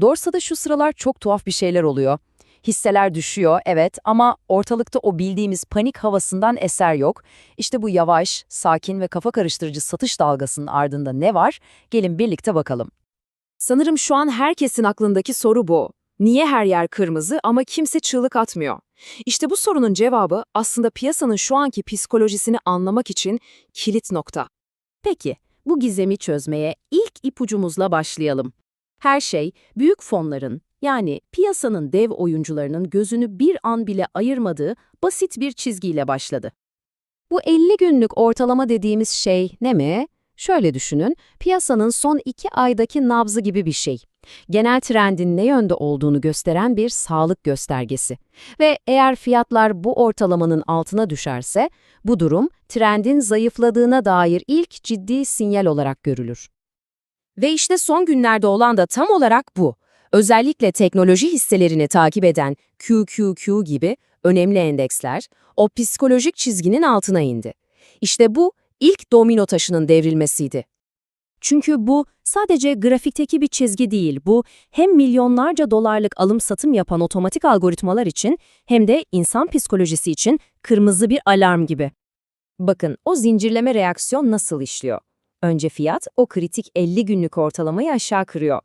Dorsa'da şu sıralar çok tuhaf bir şeyler oluyor. Hisseler düşüyor, evet ama ortalıkta o bildiğimiz panik havasından eser yok. İşte bu yavaş, sakin ve kafa karıştırıcı satış dalgasının ardında ne var? Gelin birlikte bakalım. Sanırım şu an herkesin aklındaki soru bu. Niye her yer kırmızı ama kimse çığlık atmıyor? İşte bu sorunun cevabı aslında piyasanın şu anki psikolojisini anlamak için kilit nokta. Peki, bu gizemi çözmeye ilk ipucumuzla başlayalım. Her şey, büyük fonların, yani piyasanın dev oyuncularının gözünü bir an bile ayırmadığı basit bir çizgiyle başladı. Bu 50 günlük ortalama dediğimiz şey ne mi? Şöyle düşünün, piyasanın son iki aydaki nabzı gibi bir şey. Genel trendin ne yönde olduğunu gösteren bir sağlık göstergesi. Ve eğer fiyatlar bu ortalamanın altına düşerse, bu durum trendin zayıfladığına dair ilk ciddi sinyal olarak görülür. Ve işte son günlerde olan da tam olarak bu. Özellikle teknoloji hisselerini takip eden QQQ gibi önemli endeksler o psikolojik çizginin altına indi. İşte bu ilk domino taşının devrilmesiydi. Çünkü bu sadece grafikteki bir çizgi değil, bu hem milyonlarca dolarlık alım-satım yapan otomatik algoritmalar için hem de insan psikolojisi için kırmızı bir alarm gibi. Bakın o zincirleme reaksiyon nasıl işliyor? Önce fiyat o kritik 50 günlük ortalamayı aşağı kırıyor.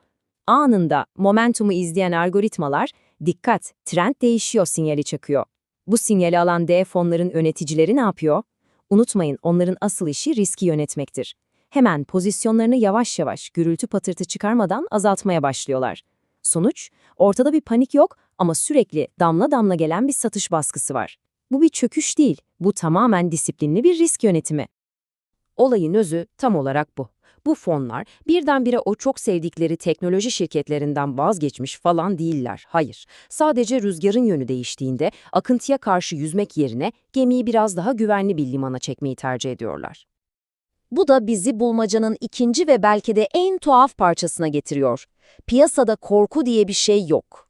Anında momentumu izleyen algoritmalar dikkat, trend değişiyor sinyali çakıyor. Bu sinyali alan D fonların yöneticileri ne yapıyor? Unutmayın onların asıl işi riski yönetmektir. Hemen pozisyonlarını yavaş yavaş gürültü patırtı çıkarmadan azaltmaya başlıyorlar. Sonuç, ortada bir panik yok ama sürekli damla damla gelen bir satış baskısı var. Bu bir çöküş değil, bu tamamen disiplinli bir risk yönetimi. Olayın özü tam olarak bu. Bu fonlar birdenbire o çok sevdikleri teknoloji şirketlerinden vazgeçmiş falan değiller. Hayır. Sadece rüzgarın yönü değiştiğinde akıntıya karşı yüzmek yerine gemiyi biraz daha güvenli bir limana çekmeyi tercih ediyorlar. Bu da bizi bulmacanın ikinci ve belki de en tuhaf parçasına getiriyor. Piyasada korku diye bir şey yok.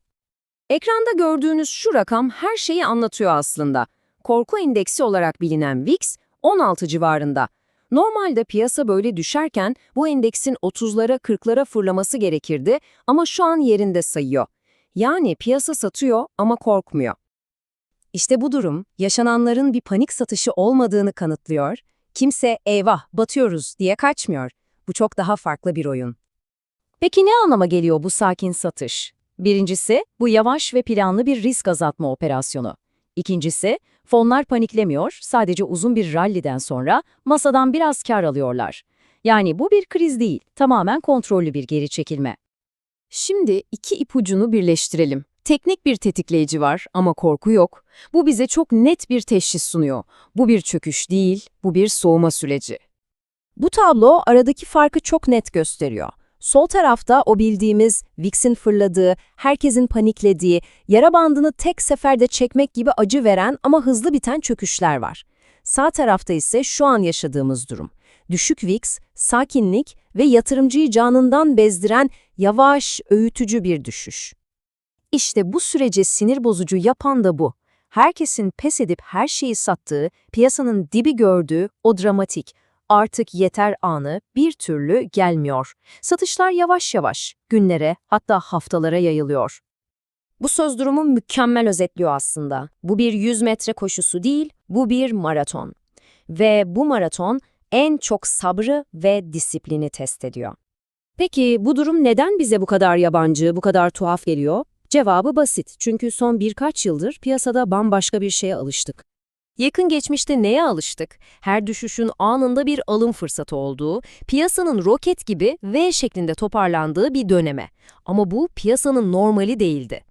Ekranda gördüğünüz şu rakam her şeyi anlatıyor aslında. Korku endeksi olarak bilinen VIX 16 civarında. Normalde piyasa böyle düşerken bu endeksin 30'lara 40'lara fırlaması gerekirdi ama şu an yerinde sayıyor. Yani piyasa satıyor ama korkmuyor. İşte bu durum yaşananların bir panik satışı olmadığını kanıtlıyor. Kimse eyvah batıyoruz diye kaçmıyor. Bu çok daha farklı bir oyun. Peki ne anlama geliyor bu sakin satış? Birincisi, bu yavaş ve planlı bir risk azaltma operasyonu. İkincisi, fonlar paniklemiyor, sadece uzun bir ralliden sonra masadan biraz kar alıyorlar. Yani bu bir kriz değil, tamamen kontrollü bir geri çekilme. Şimdi iki ipucunu birleştirelim. Teknik bir tetikleyici var ama korku yok. Bu bize çok net bir teşhis sunuyor. Bu bir çöküş değil, bu bir soğuma süreci. Bu tablo aradaki farkı çok net gösteriyor. Sol tarafta o bildiğimiz VIX'in fırladığı, herkesin paniklediği, yara bandını tek seferde çekmek gibi acı veren ama hızlı biten çöküşler var. Sağ tarafta ise şu an yaşadığımız durum. Düşük VIX, sakinlik ve yatırımcıyı canından bezdiren yavaş, öğütücü bir düşüş. İşte bu süreci sinir bozucu yapan da bu. Herkesin pes edip her şeyi sattığı, piyasanın dibi gördüğü o dramatik, artık yeter anı bir türlü gelmiyor. Satışlar yavaş yavaş, günlere hatta haftalara yayılıyor. Bu söz durumu mükemmel özetliyor aslında. Bu bir 100 metre koşusu değil, bu bir maraton. Ve bu maraton en çok sabrı ve disiplini test ediyor. Peki bu durum neden bize bu kadar yabancı, bu kadar tuhaf geliyor? Cevabı basit. Çünkü son birkaç yıldır piyasada bambaşka bir şeye alıştık. Yakın geçmişte neye alıştık? Her düşüşün anında bir alım fırsatı olduğu, piyasanın roket gibi V şeklinde toparlandığı bir döneme. Ama bu piyasanın normali değildi.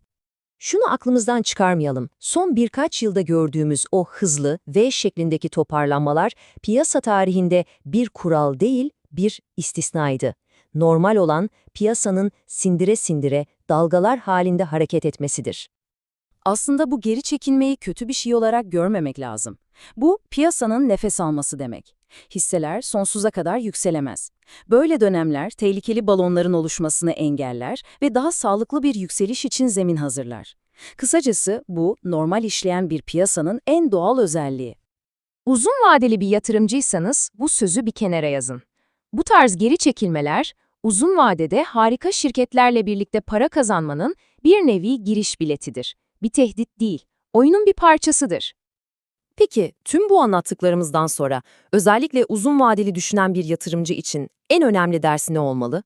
Şunu aklımızdan çıkarmayalım. Son birkaç yılda gördüğümüz o hızlı V şeklindeki toparlanmalar piyasa tarihinde bir kural değil, bir istisnaydı. Normal olan piyasanın sindire sindire dalgalar halinde hareket etmesidir. Aslında bu geri çekilmeyi kötü bir şey olarak görmemek lazım. Bu, piyasanın nefes alması demek. Hisseler sonsuza kadar yükselemez. Böyle dönemler tehlikeli balonların oluşmasını engeller ve daha sağlıklı bir yükseliş için zemin hazırlar. Kısacası bu, normal işleyen bir piyasanın en doğal özelliği. Uzun vadeli bir yatırımcıysanız bu sözü bir kenara yazın. Bu tarz geri çekilmeler uzun vadede harika şirketlerle birlikte para kazanmanın bir nevi giriş biletidir. Bir tehdit değil, oyunun bir parçasıdır. Peki tüm bu anlattıklarımızdan sonra özellikle uzun vadeli düşünen bir yatırımcı için en önemli dersi ne olmalı?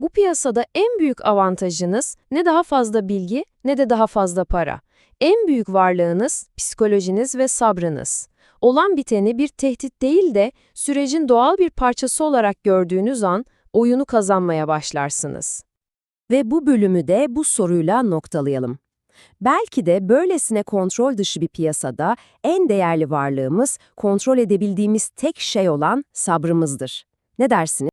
Bu piyasada en büyük avantajınız ne daha fazla bilgi ne de daha fazla para. En büyük varlığınız psikolojiniz ve sabrınız. Olan biteni bir tehdit değil de sürecin doğal bir parçası olarak gördüğünüz an oyunu kazanmaya başlarsınız. Ve bu bölümü de bu soruyla noktalayalım. Belki de böylesine kontrol dışı bir piyasada en değerli varlığımız kontrol edebildiğimiz tek şey olan sabrımızdır. Ne dersiniz?